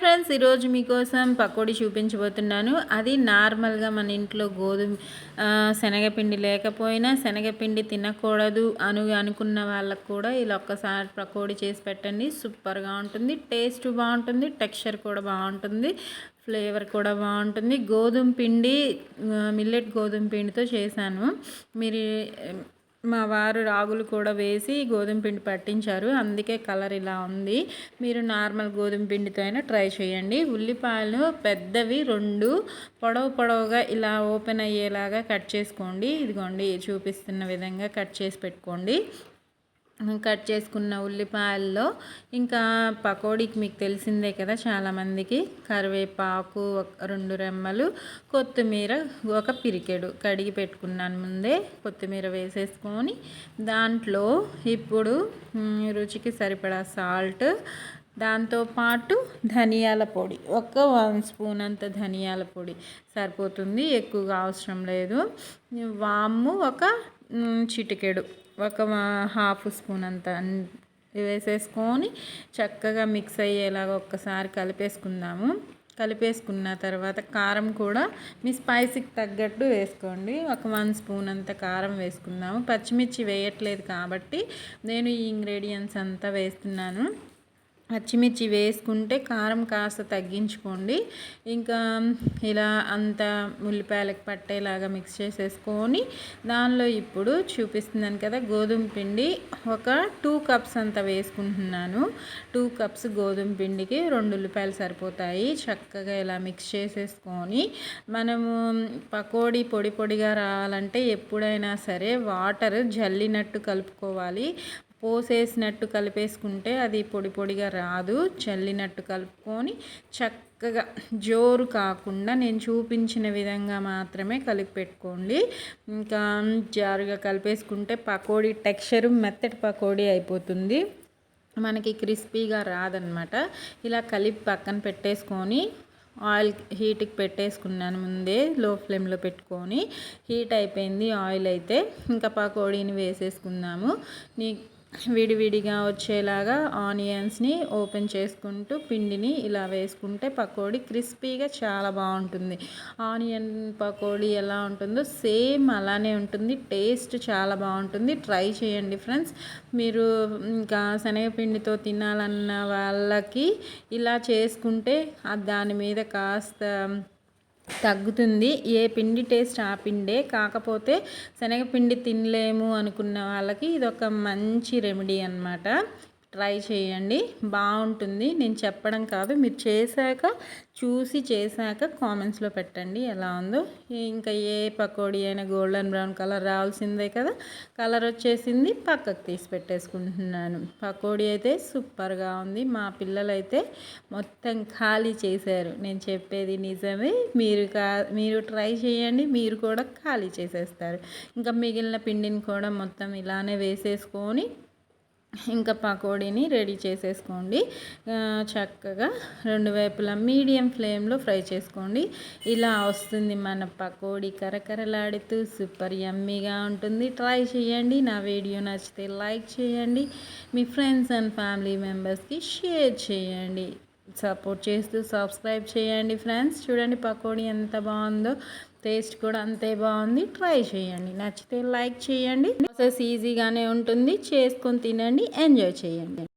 Friends ఈరోజు మీకోసం పకోడీ చూపించబోతున్నాను. అది నార్మల్గా మన ఇంట్లో గోధుమ శనగపిండి లేకపోయినా శనగపిండి తినకూడదు అని అనుకున్న వాళ్ళకు కూడా ఇలా ఒక్కసారి పకోడీ చేసి పెట్టండి. సూపర్గా ఉంటుంది టేస్ట్ బాగుంటుంది టెక్స్చర్ కూడా బాగుంటుంది ఫ్లేవర్ కూడా బాగుంటుంది. గోధుమ పిండి మిల్లెట్ గోధుమ పిండితో చేశాను. మీరు మా వారు రాగులు కూడా వేసి గోధుమ పిండి పట్టించారు. అందుకే కలర్ ఇలా ఉంది. మీరు నార్మల్ గోధుమ పిండితో అయినా ట్రై చేయండి. ఉల్లిపాయలు పెద్దవి రెండు. పొడవు పొడవుగా ఇలా ఓపెన్ అయ్యేలాగా కట్ చేసుకోండి. ఇదిగోండి చూపిస్తున్న విధంగా కట్ చేసి పెట్టుకోండి. కట్ చేసుకున్న ఉల్లిపాయల్లో ఇంకా పకోడీకి మీకు తెలిసిందే కదా చాలామందికి కరివేపాకు రెండు రెమ్మలు కొత్తిమీర ఒక పిరికెడు. కడిగి పెట్టుకున్నాను ముందే కొత్తిమీర వేసేసుకొని దాంట్లో ఇప్పుడు రుచికి సరిపడా సాల్ట్ దాంతోపాటు ధనియాల పొడి. ఒక వన్ స్పూన్ అంత ధనియాల పొడి సరిపోతుంది ఎక్కువగా అవసరం లేదు. వాము ఒక చిటికెడు. ఒక హాఫ్ స్పూన్ అంత వేసేసుకొని చక్కగా మిక్స్ అయ్యేలాగా ఒక్కసారి కలిపేసుకుందాము. కలిపేసుకున్న తర్వాత కారం కూడా మీ స్పైసీకి తగ్గట్టు వేసుకోండి. ఒక వన్ స్పూన్ అంత కారం వేసుకుందాము. పచ్చిమిర్చి వేయట్లేదు కాబట్టి నేను ఈ ఇంగ్రీడియంట్స్ అంతా వేస్తున్నాను. పచ్చిమిర్చి వేసుకుంటే కారం కాస్త తగ్గించుకోండి. ఇంకా ఇలా అంత ఉల్లిపాయలకు పట్టేలాగా మిక్స్ చేసేసుకొని దానిలో ఇప్పుడు చూపిస్తున్నాను కదా గోధుమ పిండి. ఒక టూ కప్స్ అంత వేసుకుంటున్నాను. టూ కప్స్ గోధుమ పిండికి రెండు ఉల్లిపాయలు సరిపోతాయి. చక్కగా ఇలా మిక్స్ చేసేసుకొని మనము పకోడీ పొడి పొడిగా రావాలంటే ఎప్పుడైనా సరే వాటర్ జల్లినట్టు కలుపుకోవాలి. పోసేసినట్టు కలిపేసుకుంటే అది పొడి పొడిగా రాదు. చల్లినట్టు కలుపుకొని చక్కగా జోరు కాకుండా నేను చూపించిన విధంగా మాత్రమే కలిపి పెట్టుకోండి ఇంకా జారుగా కలిపేసుకుంటే పకోడీ టెక్స్చర్ మెత్తటి పకోడీ అయిపోతుంది. మనకి క్రిస్పీగా రాదనమాట. ఇలా కలిపి పక్కన పెట్టేసుకొని ఆయిల్ హీట్కి పెట్టేసుకున్నాను ముందే లో ఫ్లేమ్లో పెట్టుకొని. హీట్ అయిపోయింది ఆయిల్ అయితే. ఇంకా పకోడీని వేసేసుకుందాము. నీ విడివిడిగా వచ్చేలాగా ఆనియన్స్ని ఓపెన్ చేసుకుంటూ పిండిని ఇలా వేసుకుంటే పకోడీ క్రిస్పీగా చాలా బాగుంటుంది. ఆనియన్ పకోడీ ఎలా ఉంటుందో సేమ్ అలానే ఉంటుంది. టేస్ట్ చాలా బాగుంటుంది. ట్రై చేయండి ఫ్రెండ్స్. మీరు ఇంకా శనగపిండితో తినాలన్న వాళ్ళకి ఇలా చేసుకుంటే దాని మీద కాస్త తగ్గుతుంది. ఏ పిండి టేస్ట్ ఆ పిండే. కాకపోతే శనగపిండి తినలేము అనుకున్న వాళ్ళకి ఇది ఒక మంచి రెమెడీ అనమాట ట్రై చేయండి. బాగుంటుంది. నేను చెప్పడం కాదు. మీరు చేశాక చూసి చేశాక కామెంట్స్లో పెట్టండి. ఎలా ఉందో. ఇంకా ఏ పకోడీ అయినా గోల్డెన్ బ్రౌన్ కలర్ రావాల్సిందే కదా. కలర్ వచ్చేసింది. పక్కకు తీసి పెట్టేసుకుంటున్నాను. పకోడీ అయితే సూపర్గా ఉంది. మా పిల్లలైతే మొత్తం ఖాళీ చేశారు. నేను చెప్పేది నిజమే. మీరు కా మీరు ట్రై చేయండి. మీరు కూడా ఖాళీ చేసేస్తారు. ఇంకా మిగిలిన పిండిని కూడా మొత్తం ఇలానే వేసేసుకొని ఇంకా పకోడీని రెడీ చేసేసుకోండి. చక్కగా రెండు వైపులా మీడియం ఫ్లేమ్లో ఫ్రై చేసుకోండి. ఇలా వస్తుంది మన పకోడీ కరకరలాడుతూ సూపర్ యమ్మీగా ఉంటుంది. ట్రై చేయండి. నా వీడియో నచ్చితే లైక్ చేయండి. మీ ఫ్రెండ్స్ అండ్ ఫ్యామిలీ మెంబర్స్కి షేర్ చేయండి. సపోర్ట్ చేస్తూ సబ్స్క్రైబ్ చేయండి ఫ్రెండ్స్. చూడండి పకోడీ ఎంత బాగుందో. టేస్ట్ కూడా అంతే బాగుంది. ట్రై చేయండి. నచ్చితే లైక్ చేయండి. ప్రాసెస్ ఈజీగానే ఉంటుంది. చేసుకొని తినండి. ఎంజాయ్ చేయండి.